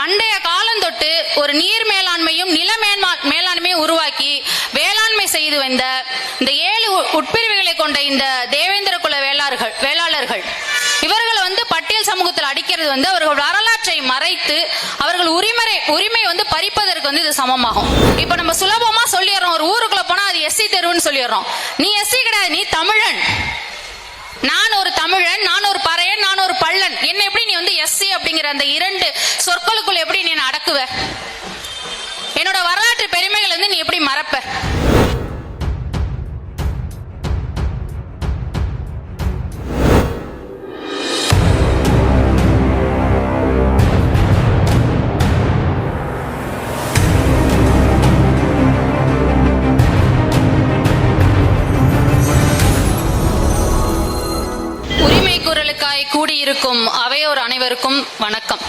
பண்டைய காலந்தொட்டு ஒரு நீர் மேலாண்மையும் நில மேன்மா மேலாண்மையும் உருவாக்கி வேளாண்மை செய்து வந்த இந்த ஏழு உட்பிரிவுகளை கொண்ட இந்த தேவேந்திர குல வேளாளர்கள் வேளாளர்கள். இவர்களை வந்து பட்டியல் சமூகத்தில் அடிக்கிறது வந்து அவர்கள் வரலாற்றை மறைத்து அவர்கள் உரிமை உரிமை வந்து பறிப்பதற்கு வந்து இது சமமாகும். இப்ப நம்ம சுலபமா சொல்லிடுறோம். ஒரு ஊருக்குள்ள போனா அது எஸ்சி தெருவுன்னு சொல்லிடுறோம். நீ எஸ்சி கிடையாது நீ தமிழன் நான் ஒரு தமிழன் நான் ஒரு பறையன் நான் ஒரு பள்ளன் என்ன எப்படி நீ வந்து எஸ்சி அப்படிங்கிற அந்த இரண்டு சொற்களுக்குள் எப்படி நீ அடக்குவ என்னோட வரலாற்று பெருமைகள் வந்து நீ எப்படி மறப்ப? உரிமை குரலுக்காய் கூடியிருக்கும் பெற்றோர் அனைவருக்கும் வணக்கம்.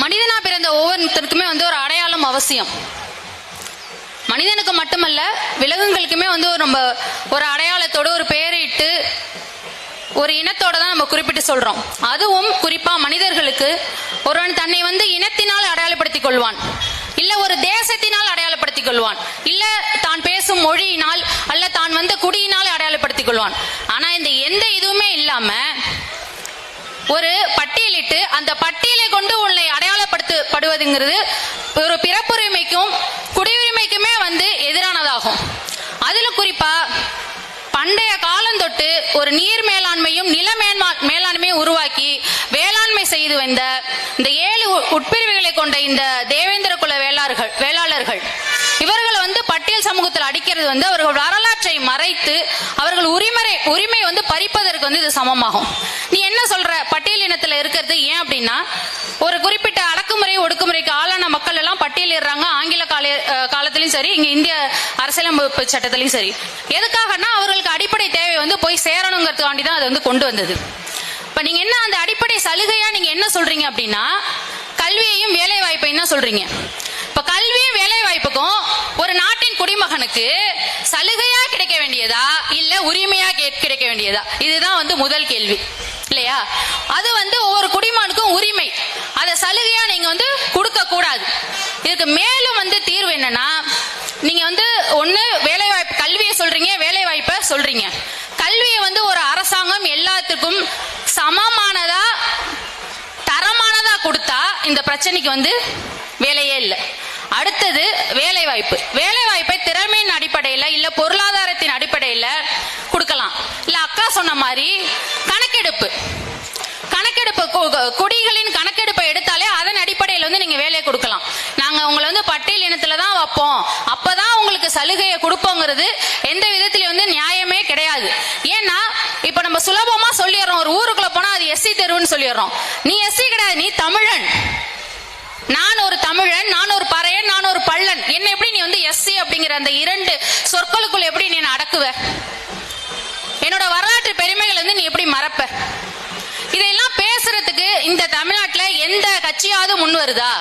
மனிதனா பிறந்த ஒவ்வொருத்தருக்குமே வந்து ஒரு அடையாளம் அவசியம். மனிதனுக்கு மட்டுமல்ல விலங்குகளுக்குமே வந்து ஒரு நம்ம ஒரு அடையாளத்தோடு ஒரு பெயரிட்டு ஒரு இனத்தோட தான் நம்ம குறிப்பிட்டு சொல்றோம். அதுவும் குறிப்பா மனிதர்களுக்கு ஒருவன் தன்னை வந்து இனத்தினால் அடையாளப்படுத்திக் கொள்வான். இல்ல ஒரு தேசத்தினால் அடையாளப்படுத்திக் கொள்வான். இல்ல தான் பேசும் மொழியினால் அல்ல தான் வந்த குடியினால் அடையாளப்படுத்திக் கொள்வான். ஆனா இந்த எந்த இல்லாம ஒரு பட்டியலிட்டு அந்த பட்டியலை கொண்டு உன்னை அடையாளப்படுத்தப்படுவதுங்கிறது ஒரு பிறப்புரிமைக்கும் குடியுரிமைக்குமே வந்து எதிரானதாகும். அதுல குறிப்பா பண்டைய காலம் தொட்டு ஒரு நீர் மேலாண்மையும் நில மேலாண்மையும் உருவாக்கி வேளாண்மை செய்து வந்த இந்த ஏழு உட்பிரிவுகளை கொண்ட இந்த தேவேந்திர குல வேளாளர்கள் வேளாளர்கள் இவர்களை வந்து பட்டியல் சமூகத்தில் அடிக்கிறது வந்து அவர்கள் வரலாற்றை மறைத்து அவர்கள் உரிமை உரிமை வந்து பறிப்பதற்கு வந்து இது சமமாகும். நீ என்ன சொல்ற? பட்டியல் இனத்துல இருக்கிறது ஏன் அப்படின்னா ஒரு குறிப்பிட்ட அடக்குமுறை ஒடுக்குமுறைக்கு ஆளான மக்கள் எல்லாம் பட்டியலிடுறாங்க ஆங்கில கால அஹ், காலத்திலயும் சரி இங்க இந்திய அரசியலமைப்பு சட்டத்திலயும் சரி. எதுக்காகனா அவர்களுக்கு அடிப்படை தேவை வந்து போய் சேரணுங்கிறதுக்காண்டி தான் அதை வந்து கொண்டு வந்தது. இப்ப நீங்க என்ன அந்த அடிப்படை சலுகையா நீங்க என்ன சொல்றீங்க அப்படின்னா கல்வியையும் வேலை வாய்ப்பையும் தான் சொல்றீங்க? இப்ப கல்வியும் வேலை வாய்ப்புக்கும் ஒரு நாட்டின் குடிமகனுக்கு சலுகையா கிடைக்க வேண்டியதா இல்ல உரிமையா கிடைக்க வேண்டியதா? இதுதான் வந்து முதல் கேள்வி. இல்லையா? அது வந்து ஒவ்வொரு குடிமகனுக்கும் உரிமை. அதை சலுகையா நீங்க வந்து கொடுக்க கூடாது. இதுக்கு மேலும் வந்து தீர்வு என்னன்னா நீங்க வந்து ஒண்ணு வேலை வாய்ப்பு கல்வியை சொல்றீங்க வேலை வாய்ப்பை சொல்றீங்க. கல்வியை வந்து ஒரு அரசாங்கம் எல்லாத்துக்கும் சமமானதா தரமானதா கொடுத்தா இந்த பிரச்சனைக்கு வந்து வேலையே இல்லை. அடுத்தது வேலை வாய்ப்பு வேலை வாய்ப்பை திறமையின் அடிப்படையில் இல்ல பொருளாதாரத்தின் அடிப்படையில் கொடுக்கலாம். இல்ல அக்கா சொன்ன மாதிரி கணக்கெடுப்பு. கணக்கெடுப்பு கு- குடிகளின் கணக்கெடுப்பை எடுத்தாலே அதன் அடிப்படையில் வந்து நீங்க வேலையை கொடுக்கலாம். நாங்க உங்களை வந்து பட்டியல் இனத்துல தான் வைப்போம். அப்பதான் உங்களுக்கு சலுகையை கொடுப்போங்கிறது எந்த விதத்தில் வந்து நியாயமே கிடையாது ஏன்னா இப்ப நம்ம சுலபமா சொல்லிடுறோம் ஒரு ஊருக்குள்ள போனா அது எஸ்சி தெருவுன்னு சொல்லிடுறோம். நீ எஸ்சி கிடையாது நீ தமிழன். நான் ஒரு தமிழன் நான் ஒரு பறையன் நான் ஒரு பள்ளன். என்ன எப்படி நீ வந்து எஸ்சி அப்படிங்கிற அந்த இரண்டு சொற்களுக்குள் எப்படி நீ அடக்குவ? என்னோட வரலாற்று பெருமைகள் வந்து நீ எப்படி மறப்ப? இதையெல்லாம் பேசுறதுக்கு இந்த தமிழ்நாட்டுல எந்த கட்சியாவது முன் வருதா?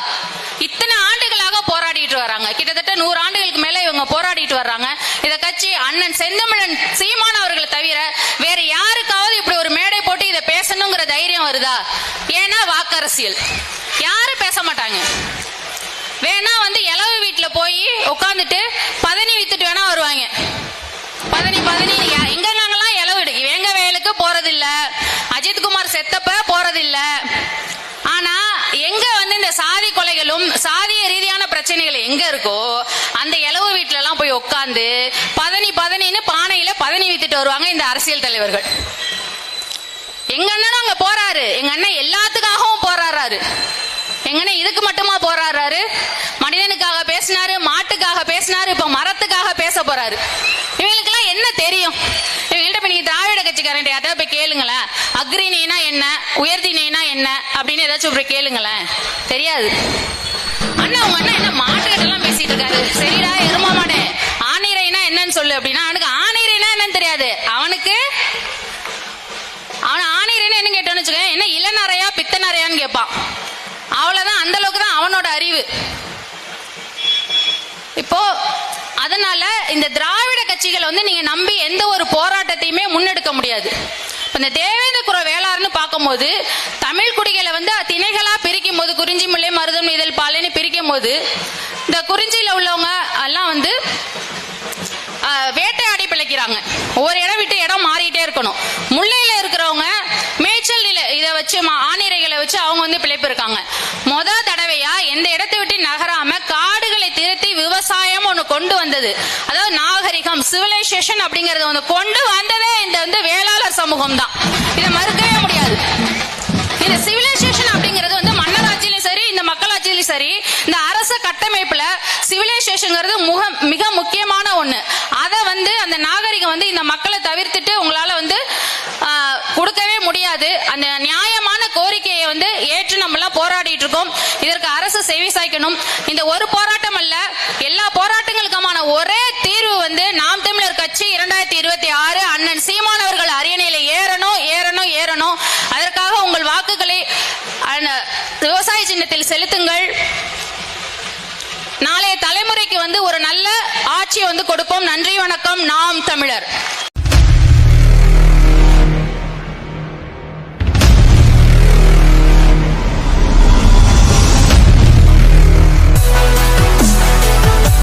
இத்தனை ஆண்டுகளாக போராடிட்டு வராங்க. கிட்டத்தட்ட நூறு ஆண்டுகளுக்கு மேல இவங்க போராடிட்டு வர்றாங்க. இந்த கட்சி அண்ணன் செந்தமிழன் சீமான அவர்களை தவிர வேற யாருக்காவது இப்படி ஒரு மேடை போட்டு இதை பேசணுங்கிற தைரியம் வருதா ஏன்னா அரசியல். யாரும் பேச மாட்டாங்க. வேணா வந்து இளவு வீட்டில் போய் உட்காந்துட்டு பதனி வித்துட்டு வேணா வருவாங்க. பதனி பதனி எங்க நாங்கெல்லாம் இளவு எங்க வயலுக்கு போறதில்ல. அஜித்குமார் செத்தப்ப போறதில்ல. ஆனா எங்க வந்து இந்த சாதி கொலைகளும் சாதிய ரீதியான பிரச்சனைகள் எங்க இருக்கோ அந்த இளவு வீட்டுல எல்லாம் போய் உட்காந்து பதனி பதனின்னு பானையில பதனி வித்துட்டு வருவாங்க இந்த அரசியல் தலைவர்கள். எங்க அண்ணனும் அங்க போறாரு. எங்க அண்ணன் எல்லாத்துக்காகவும் போராடுறாரு. எங்க இதுக்கு மட்டுமா போராடுறாரு? மனிதனுக்காக பேசினாரு மாட்டுக்காக பேசினாரு இப்ப மரத்துக்காக பேச போறாரு. இவங்களுக்கெல்லாம் என்ன தெரியும்? இவங்கள்ட்ட நீங்க திராவிட கட்சிக்காரன் யாராவது போய் கேளுங்களேன். அக்ரினா என்ன? உயர்தினா என்ன? அப்படின்னு ஏதாச்சும் போய் கேளுங்களேன். தெரியாது. அண்ணா உங்க அண்ணன் என்ன மாட்டுக்கிட்ட எல்லாம் பேசிட்டு இருக்காரு சரிடா எருமா மாடே. ஆனிரைனா என்னன்னு சொல்லு அப்படின்னா அவனுக்கு ஆனிரைனா என்னன்னு தெரியாது. அவனுக்கு அவன் ஆனிரைனா என்ன கேட்டோன்னு வச்சுக்கோங்க என்ன இளநறையா பித்தநறையான்னு கேட்பான் அவ்வளவுதான் அந்த அளவுக்கு தான் அவனோட அறிவு. இப்போ அதனால இந்த திராவிட கட்சிகளை வந்து நீங்க நம்பி எந்த ஒரு போராட்டத்தையுமே முன்னெடுக்க முடியாது. இந்த தேவேந்திர குர வேளாறுன்னு பார்க்கும்போது தமிழ் குடிகளை வந்து திணைகளா பிரிக்கும் போது குறிஞ்சி முல்லை மருதம் இதழ் பாலைன்னு பிரிக்கும் போது இந்த குறிஞ்சியில உள்ளவங்க எல்லாம் வந்து வேட்டையாடி பிழைக்கிறாங்க. ஒரு இடம் விட்டு இடம் மாறிட்டே இருக்கணும். முல்லையில இருக்கிறவங்க மேய்ச்சல் நிலை இதை வச்சு ஆணிரைகளை வச்சு அவங்க வந்து பிழைப்பு இருக்காங்க. முத எந்த இடத்தை விட்டு நகராம காடுகளை திருத்தி விவசாயம் ஒண்ணு கொண்டு வந்தது. அதாவது நாகரிகம் சிவிலைசேஷன் அப்படிங்கறது ஒன்று கொண்டு வந்ததே இந்த வந்து வேளாளர் சமூகம் தான் இதை மறுக்கவே முடியாது. இந்த சிவிலைசேஷன் அப்படிங்கிறது வந்து மன்னராட்சியிலும் சரி இந்த மக்களாட்சியிலும் சரி இந்த அரச கட்டமைப்புல சிவிலைசேஷன்ங்கிறது முக மிக முக்கியமான ஒண்ணு. அதை வந்து அந்த நாகரிகம் வந்து இந்த மக்களை தவிர்த்துட்டு உங்களால வந்து கொடுக்கவே முடியாது. அந்த நியாயம் வந்து ஏற்று நம்ம எல்லாம் போராடிட்டு இருக்கோம் இதற்கு அரசு செவி சாய்க்கணும். இந்த ஒரு போராட்டம் அல்ல எல்லா போராட்டங்களுக்குமான ஒரே தீர்வு வந்து நாம் தமிழர் கட்சி இரண்டாயிரத்தி இருபத்தி ஆறு அண்ணன் சீமானவர்கள் அரியணையில ஏறணும் ஏறணும் ஏறணும். அதற்காக உங்கள் வாக்குகளை அண்ண- விவசாய சின்னத்தில் செலுத்துங்கள். நாளைய தலைமுறைக்கு வந்து ஒரு நல்ல ஆட்சியை வந்து கொடுப்போம். நன்றி வணக்கம். நாம் தமிழர்.